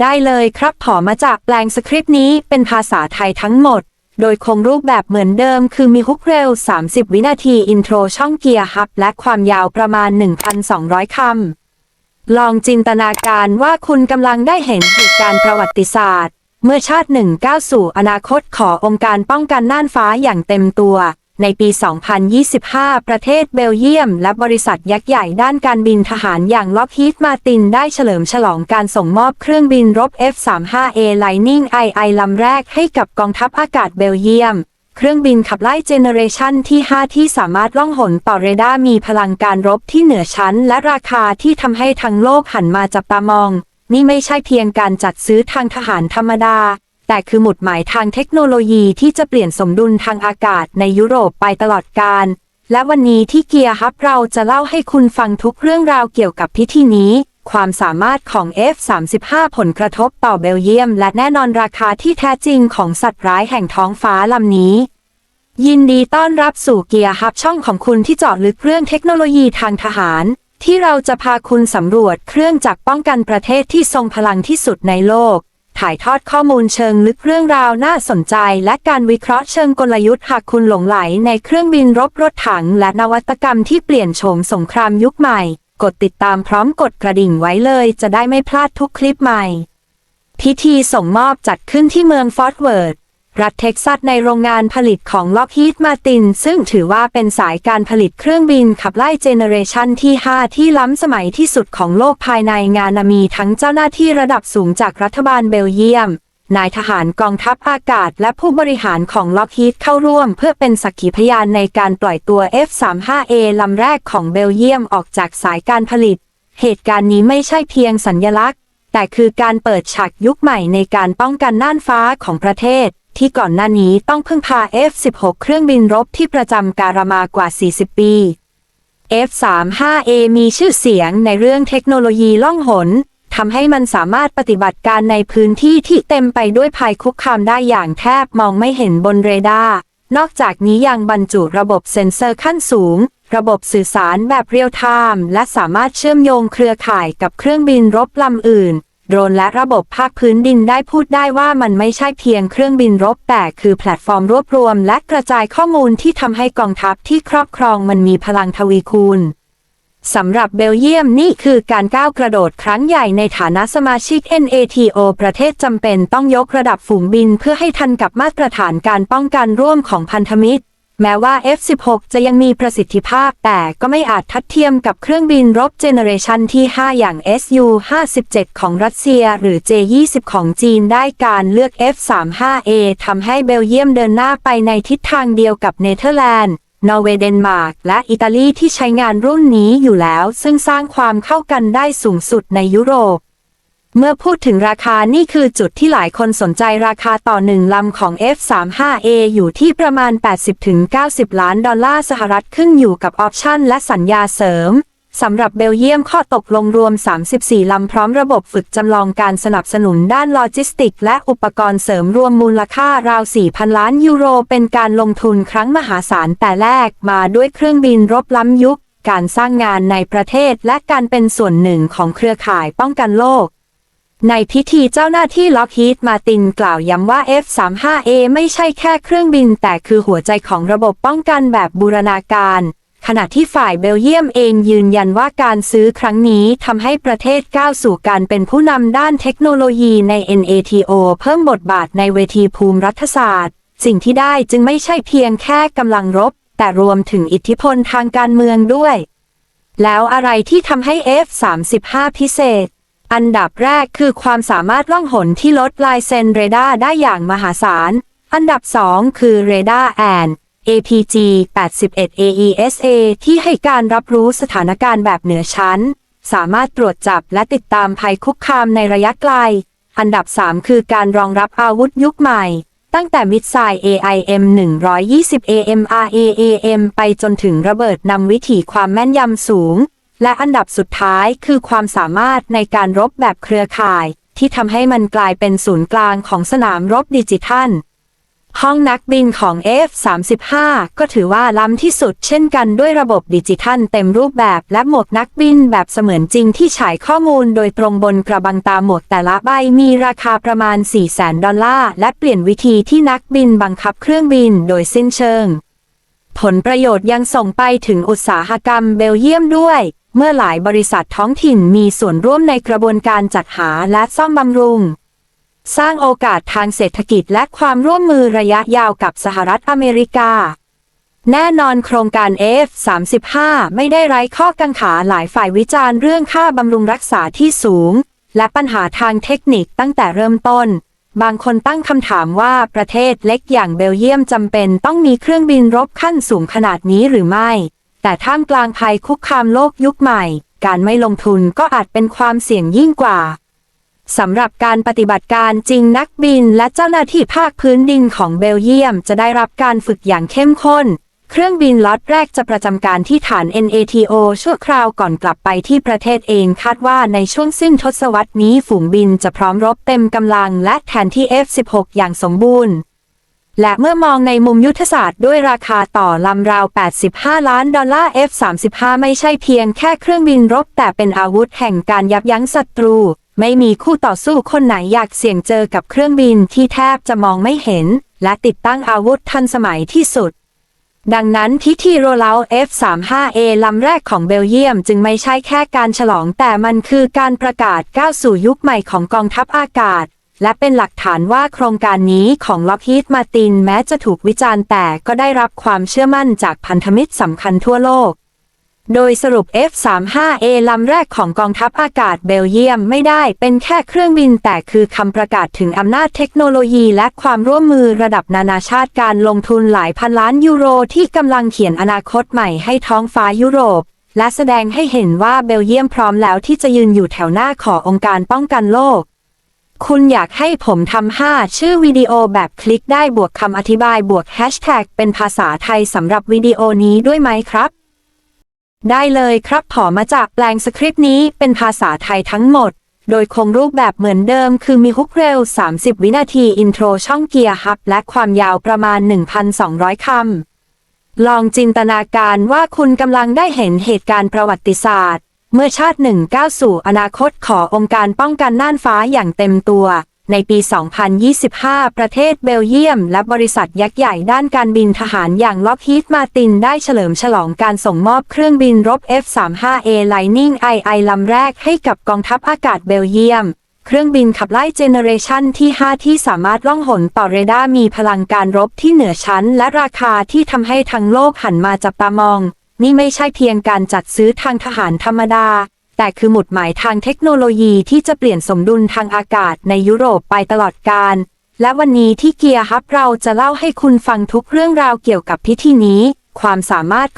ได้เลยครับขอมาจากแปลงสคริปต์นี้เป็นภาษาไทยทั้งหมด โดยคงรูปแบบเหมือนเดิมคือมีฮุกเร็ว 30 วินาที อินโทรช่องเกียร์ฮับ และความยาวประมาณ 1,200 คำ ลองจินตนาการว่าคุณกำลังได้เห็นเหตุการณ์ประวัติศาสตร์ เมื่อชาติหนึ่งก้าวสู่อนาคตขอองค์การป้องกันน่านฟ้าอย่างเต็มตัว ในปี 2025 ประเทศเบลเยียม และบริษัทยักษ์ใหญ่ด้านการบินทหารอย่างล็อกฮีดมาตินได้เฉลิมฉลองการส่งมอบเครื่องบินรบ F-35A Lightning II ลำแรกให้กับกองทัพอากาศเบลเยียมเครื่องบินขับไล่เจเนเรชันที่ 5 ที่สามารถล่องหนต่อเรดาร์มีพลังการรบที่เหนือชั้น และราคาที่ทำให้ทั้งโลกหันมาจับตามอง นี่ไม่ใช่เพียงการจัดซื้อทางทหารธรรมดา แต่คือหมุดหมายทางเทคโนโลยีที่จะเปลี่ยนสมดุลทางอากาศในยุโรปไปตลอดกาลและวันนี้ที่เกียร์ฮับเราจะเล่าให้คุณฟังทุกเรื่องราวเกี่ยวกับพิธีนี้ ความสามารถของ F-35 ผลกระทบต่อเบลเยียม และแน่นอนราคาที่แท้จริงของสัตว์ร้ายแห่งท้องฟ้าลำนี้ ยินดีต้อนรับสู่เกียร์ฮับช่องของคุณที่เจาะลึกเรื่องเทคโนโลยีทางทหาร ที่เราจะพาคุณสำรวจเครื่องจักรป้องกันประเทศที่ทรงพลังที่สุดในโลก ถ่ายทอดข้อมูลเชิงลึกเรื่องราวน่าสนใจ และการวิเคราะห์เชิงกลยุทธ์หากคุณหลงไหลในเครื่องบินรบรถถัง และนวัตกรรมที่เปลี่ยนโฉมสงครามยุคใหม่ กดติดตามพร้อมกดกระดิ่งไว้เลย จะได้ไม่พลาดทุกคลิปใหม่ พิธีส่งมอบจัดขึ้นที่เมืองฟอร์ตเวิร์ธ รัฐเท็กซัสในโรงงานผลิตของล็อกฮีดมาตินซึ่งถือว่าเป็นสายการผลิตเครื่องบินขับไล่เจเนเรชันที่ 5 ที่ล้ำสมัยที่สุดของโลกภายในงานมีทั้งเจ้าหน้าที่ระดับสูงจากรัฐบาลเบลเยียม นายทหารกองทัพอากาศและผู้บริหารของล็อกฮีดเข้าร่วมเพื่อเป็นสักขีพยานในการปล่อยตัว F-35A ลำแรกของเบลเยียมออกจากสายการผลิต เหตุการณ์นี้ไม่ใช่เพียงสัญญลักษณ์ แต่คือการเปิดฉากยุคใหม่ในการป้องกันน่านฟ้าของประเทศ ที่ก่อนหน้านี้ต้องพึ่งพา F-16 เครื่องบินรบที่ประจำการมากว่า 40 ปี F-35A มีชื่อเสียงในเรื่องเทคโนโลยีล่องหนทำให้มันสามารถปฏิบัติการในพื้นที่ที่เต็มไปด้วยภัยคุกคามได้อย่างแทบมองไม่เห็นบนเรดาร์ นอกจากนี้ยังบรรจุระบบเซ็นเซอร์ขั้นสูง ระบบสื่อสารแบบเรียลไทม์และสามารถเชื่อมโยงเครือข่ายกับเครื่องบินรบลำอื่น โดรนและระบบภาคพื้นดินได้พูดได้ว่ามันไม่ใช่เพียงเครื่องบินรบแต่คือแพลตฟอร์มรวบรวม และกระจายข้อมูลที่ทำให้กองทัพที่ครอบครองมันมีพลังทวีคูณสำหรับเบลเยียมนี่คือการก้าวกระโดดครั้งใหญ่ในฐานะสมาชิก NATO ประเทศจำเป็นต้องยกระดับฝูงบินเพื่อให้ทันกับมาตรฐานการป้องกันร่วมของพันธมิตร แม้ว่า F-16 จะยังมีประสิทธิภาพ แต่ก็ไม่อาจทัดเทียมกับเครื่องบินรบเจเนเรชันที่ 5 อย่าง Su-57 ของรัสเซีย หรือ J-20 ของจีนได้การเลือก F-35A ทำให้เบลเยียมเดินหน้าไปในทิศทางเดียวกับเนเธอร์แลนด์นอร์เวย์เดนมาร์กและอิตาลีที่ใช้งานรุ่นนี้อยู่แล้ว ซึ่งสร้างความเข้ากันได้สูงสุดในยุโรป เมื่อพูดถึงราคานี่คือจุดที่หลายคนสนใจราคาต่อหนึ่งลำของ F35A อยู่ที่ประมาณ 80-90 ล้านดอลลาร์สหรัฐขึ้นอยู่กับออปชั่นและสัญญาเสริมสำหรับเบลเยียมข้อตกลงรวม 34 ลำพร้อมระบบฝึกจำลองการสนับสนุนด้านโลจิสติก และอุปกรณ์เสริมรวมมูลค่าราว 4,000 ล้านยูโร เป็นการลงทุนครั้งมหาศาลแต่แรกมาด้วยเครื่องบินรบล้ำยุค การสร้างงานในประเทศและการเป็นส่วนหนึ่งของเครือข่ายป้องกันโลก ในพิธีเจ้าหน้าที่ล็อกฮีดมาตินกล่าวย้ำว่า F-35A ไม่ใช่แค่เครื่องบิน แต่คือหัวใจของระบบป้องกันแบบบูรณาการ ขณะที่ฝ่ายเบลเยียมเองยืนยันว่าการซื้อครั้งนี้ทำให้ประเทศก้าวสู่การเป็นผู้นำด้านเทคโนโลยีใน NATO เพิ่มบทบาทในเวทีภูมิรัฐศาสตร์ สิ่งที่ได้จึงไม่ใช่เพียงแค่กำลังรบ แต่รวมถึงอิทธิพลทางการเมืองด้วย แล้วอะไรที่ทำให้ F-35 พิเศษ อันดับแรกคือความสามารถล่องหนที่ลดลายเซนเรดาร์ได้อย่างมหาศาล อันดับ 2 คือเรดาร์แอน APG 81 AESA ที่ให้การรับรู้สถานการณ์แบบเหนือชั้น สามารถตรวจจับและติดตามภัยคุกคามในระยะไกล อันดับ 3 คือการรองรับอาวุธยุคใหม่ ตั้งแต่มิดไซล์ AIM 120 AMRAAM ไปจนถึงระเบิดนำวิถีความแม่นยำสูง และอันดับสุดท้ายคือความสามารถในการรบแบบเครือข่าย ที่ทำให้มันกลายเป็นศูนย์กลางของสนามรบดิจิทัล ห้องนักบินของ F-35 ก็ถือว่าล้ำที่สุดเช่นกันด้วยระบบดิจิทัลเต็มรูปแบบและหมวกนักบินแบบเสมือนจริงที่ฉายข้อมูลโดยตรงบนกระบังตาหมวกแต่ละใบมีราคาประมาณ 400,000 ดอลลาร์และเปลี่ยนวิธีที่นักบินบังคับเครื่องบินโดยสิ้นเชิง ผลประโยชน์ยังส่งไปถึงอุตสาหกรรมเบลเยียมด้วย เมื่อหลายบริษัทท้องถิ่นมีส่วนร่วมในกระบวนการจัดหาและซ่อมบำรุง สร้างโอกาสทางเศรษฐกิจและความร่วมมือระยะยาวกับสหรัฐอเมริกา แน่นอนโครงการ F35 ไม่ได้ไร้ข้อกังขาหลายฝ่ายวิจารณ์เรื่องค่าบำรุงรักษาที่สูง และปัญหาทางเทคนิคตั้งแต่เริ่มต้นบางคนตั้งคำถามว่าประเทศเล็กอย่างเบลเยียมจำเป็นต้องมีเครื่องบินรบขั้นสูงขนาดนี้หรือไม่ แต่ท่ามกลางภัยคุกคามโลกยุคใหม่ การไม่ลงทุนก็อาจเป็นความเสี่ยงยิ่งกว่าสำหรับการปฏิบัติการจริงนักบินและเจ้าหน้าที่ภาคพื้นดินของเบลเยียมจะได้รับการฝึกอย่างเข้มข้น เครื่องบินล็อตแรกจะประจำการที่ฐาน NATO ชั่วคราวก่อนกลับไปที่ประเทศเองคาดว่าในช่วงสิ้นทศวรรษนี้ฝูงบินจะพร้อมรบเต็มกำลังและแทนที่ F16 อย่างสมบูรณ์ และเมื่อมองในมุมยุทธศาสตร์ด้วยราคาต่อลำราว 85 ล้านดอลลาร์ F35 ไม่ใช่เพียงแค่เครื่องบินรบ แต่เป็นอาวุธแห่งการยับยั้งศัตรู ไม่มีคู่ต่อสู้คนไหนอยากเสี่ยงเจอกับเครื่องบินที่แทบจะมองไม่เห็น และติดตั้งอาวุธทันสมัยที่สุด ดังนั้นพิธีโรลเอา F35A ลำแรกของเบลเยียมจึงไม่ใช่แค่การฉลองแต่มันคือการประกาศก้าวสู่ยุคใหม่ของกองทัพอากาศ และเป็นหลักฐานว่าโครงการนี้ของล็อกฮีดมาตินแม้จะถูกวิจารณ์แต่ก็ได้รับความเชื่อมั่นจากพันธมิตรสำคัญทั่วโลก โดยสรุป F35A ลำแรกของกองทัพอากาศเบลเยียมไม่ได้เป็นแค่เครื่องบินแต่คือคำประกาศถึงอำนาจเทคโนโลยีและความร่วมมือระดับนานาชาติการลงทุนหลายพันล้านยูโรที่กำลังเขียนอนาคตใหม่ให้ท้องฟ้ายุโรปและแสดงให้เห็นว่าเบลเยียมพร้อมแล้วที่จะยืนอยู่แถวหน้าขององค์การป้องกันโลก คุณอยากให้ผมทำ5ชื่อวิดีโอแบบคลิกได้บวกคำอธิบายบวกแฮชแท็กเป็นภาษาไทยสำหรับวิดีโอนี้ด้วยไหมครับ ได้เลยครับขอมาจากแปลงสคริปต์นี้เป็นภาษาไทยทั้งหมด โดยคงรูปแบบเหมือนเดิมคือมีฮุกเร็ว 30 วินาทีอินโทรช่องเกียร์ฮับ และความยาวประมาณ 1,200 คำลองจินตนาการว่าคุณกำลังได้เห็นเหตุการณ์ประวัติศาสตร์ เมื่อชาติหนึ่งก้าวสู่อนาคตขอองค์การป้องกันน่านฟ้าอย่างเต็มตัว ในปี 2025 ประเทศเบลเยียม และบริษัทยักษ์ใหญ่ด้านการบินทหารอย่างล็อกฮีดมาตินได้เฉลิมฉลองการส่งมอบเครื่องบินรบ F-35A Lightning II ลำแรกให้กับกองทัพอากาศเบลเยียมเครื่องบินขับไล่เจเนเรชันที่ 5 ที่สามารถล่องหนต่อเรดาร์มีพลังการรบที่เหนือชั้น และราคาที่ทำให้ทั้งโลกหันมาจับตามอง นี่ไม่ใช่เพียงการจัดซื้อทางทหารธรรมดา แต่คือหมุดหมายทางเทคโนโลยีที่จะเปลี่ยนสมดุลทางอากาศในยุโรปไปตลอดกาลและวันนี้ที่เกียร์ฮับเราจะเล่าให้คุณฟังทุกเรื่องราวเกี่ยวกับพิธีนี้ ความสามารถ